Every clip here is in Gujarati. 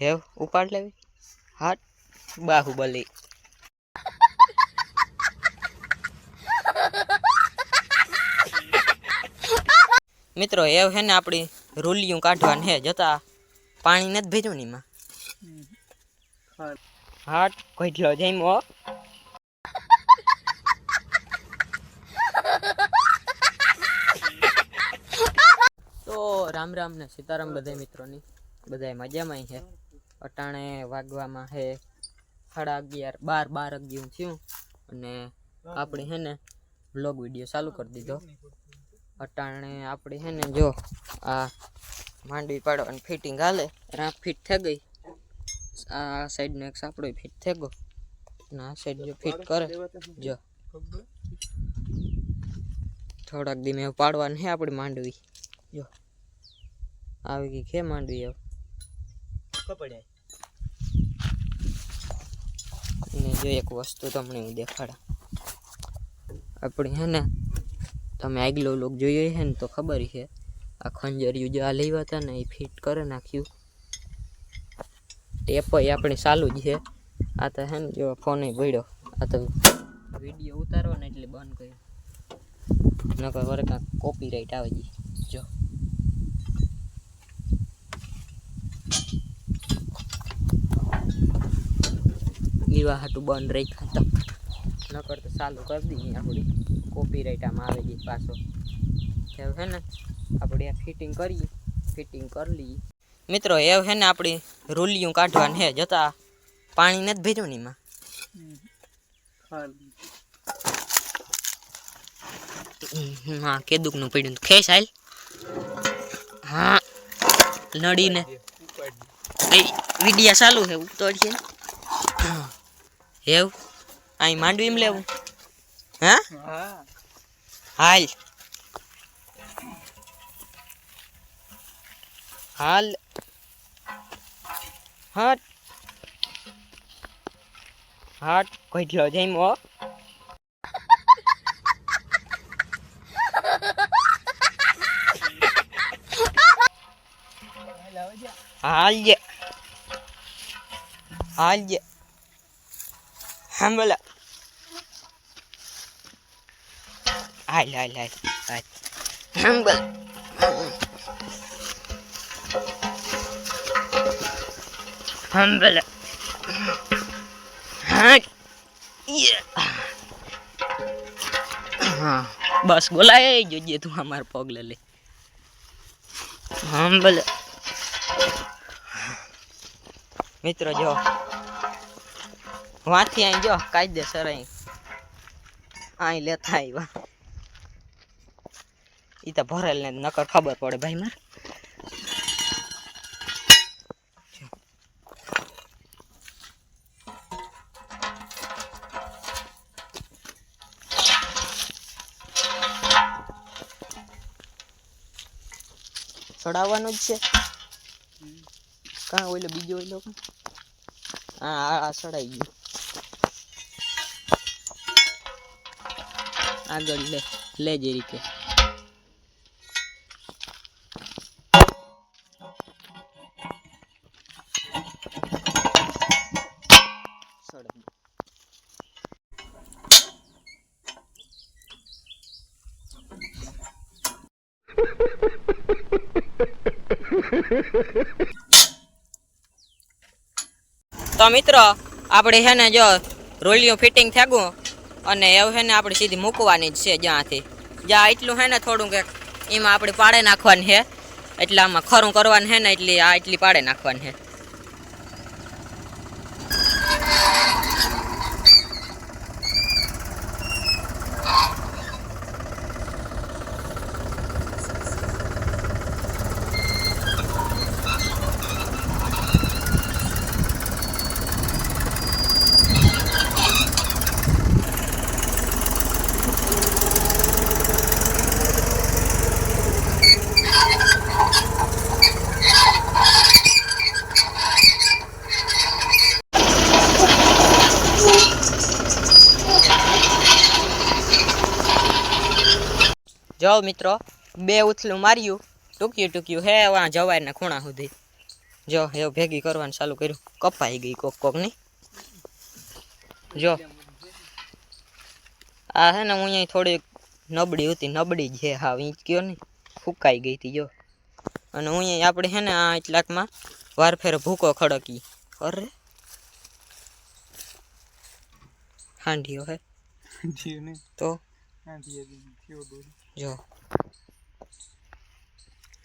હેવ ઉપાડ લેવી. હાટ, બાહુબલી. મિત્રો એવ હે ને આપણી રૂલિયું કાઢવાની હે, જતા પાણી નથી ભેજો ને એમાં. હાટ કોઈટલો જઈમો તો રામ રામ ને સીતારામ બધા મિત્રોની. બધા મજામાં છે. અટાણે વાગવામાં હે સાડા અગિયાર, બાર બાર અગિયાર થયું અને આપણે છે ને બ્લોગ વીડિયો ચાલુ કરી દીધો. અટાણે આપણે છે ને જો આ માંડવી પાડવાની ફિટિંગ હાલે રાપ ફિટ થઈ ગઈ. આ સાઈડનો એક સાપડો ફિટ થઈ ગયો. અને આ સાઈડ જો ફિટ કરે, જો. થોડાક દી મેં પાડવાની હે આપણી માંડવી. જો. આવી ગઈ છે માંડવી હવે. ને જો એક વસ્તુ તમને હું દેખાડા. આપણે હે ને, તમે આગલો લોક જોઈએ છે ને તો ખબર છે આ ખંજરિયું જે આ લેવા હતા ને એ ફિટ કરે નાખ્યું. ટેપ આપણે ચાલુ જ છે. આ તો હે ને જો ફોન ભર્યો. આ તો વીડિયો ઉતારો ને એટલે બંધ કર્યો. નકર વરે કાંક કોપીરાઇટ આવે જી જો. એવા હાટું બંધ રાખ્યા હતા નકર તો ચાલુ કરી દઈએ આપણી કોપીરાઇટ આમાં આવે છે પાછો હવે હે ને આપણે આ ફિટિંગ કરીએ ફિટિંગ કરી લઈએ મિત્રો એ હે ને આપણી રૂલિયું કાઢવાની હે જતા પાણી નથી ભેજવું ને એમાં હમ, હા કેદુકનું પડ્યું હતું. ખેંચ હાલ હા નડીને એ વિડિયા ચાલુ છે ઉતર છે એવું અહીં માંડવી એમ લેવું હા હાલ હાલ હટ હટ કોઈટલો જઈમો હાલ જે હાલ જે સાંભળા હાલ હાલ હાલ હાલ સાંભળ સાંભળ હા યે. હા બસ બોલાય જોજે તું અમાર પગલે લે સાંભળ મિત્રો જો વાંથી અહીં જો કાયદેસર અહીં અહીં લેતા આવ્યા ઈ તો ભરેલ ને નકર ખબર પડે ભાઈ માર ચડાવવાનું જ છે કાં ઓલો બીજો ઓલો કાં? હા આ આ ચડાઈ ગયું આગળ લે લે જે રીતે. તો મિત્રો આપણે છે ને જો રોલિયું ફિટિંગ થેગું અને એવું છે ને આપણે સીધી મૂકવાની જ છે જ્યાંથી. જ્યાં એટલું છે ને થોડુંક કે એમાં આપણે પાડે નાખવાની છે એટલે આમાં ખરું કરવાનું છે ને એટલી આ એટલી પાડે નાખવાની છે જો મિત્રો બે ઉથલું માર્યું. ટૂંક્યું ટૂંક્યું હે વા જવાયના ખૂણા સુધી. જો એવું ભેગી કરવાનું ચાલુ કર્યું. કપાઈ ગઈ કોક કોકની જો. આ હે ને હું અહીંયા થોડી નબળી હતી નબળી જ છે હા વીંચક્યો કયો ને ફૂકાઈ ગઈ હતી જો. અને હું અહીંયા આપણે હે ને આ એટલાકમાં વાર ફેર ભૂકો ખડકી. અરે. હાંડીઓ હે. તો જો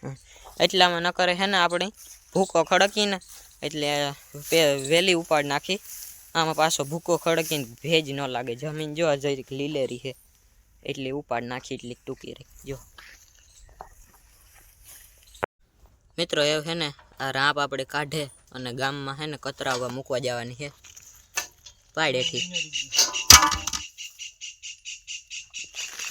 હમ. એટલામાં ન કરે હે ને આપણે ભૂકો ખડકીને એટલે પે- વેલી ઉપાડ નાખી આમાં પાછો ભૂકો ખડકીને ભેજ ન લાગે જમીન જો આ જરીક લીલેરી છે એટલે ઉપાડ નાખી એટલી ટૂંકી રહી જો મિત્રો એવું છે ને આ રાપ આપણે કાઢે અને ગામમાં છે ને કતરાવવા મૂકવા જવાની છે પાડેથી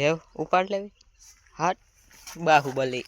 હેવ ઉપાડ લેવી. હાટ બાહુબલી.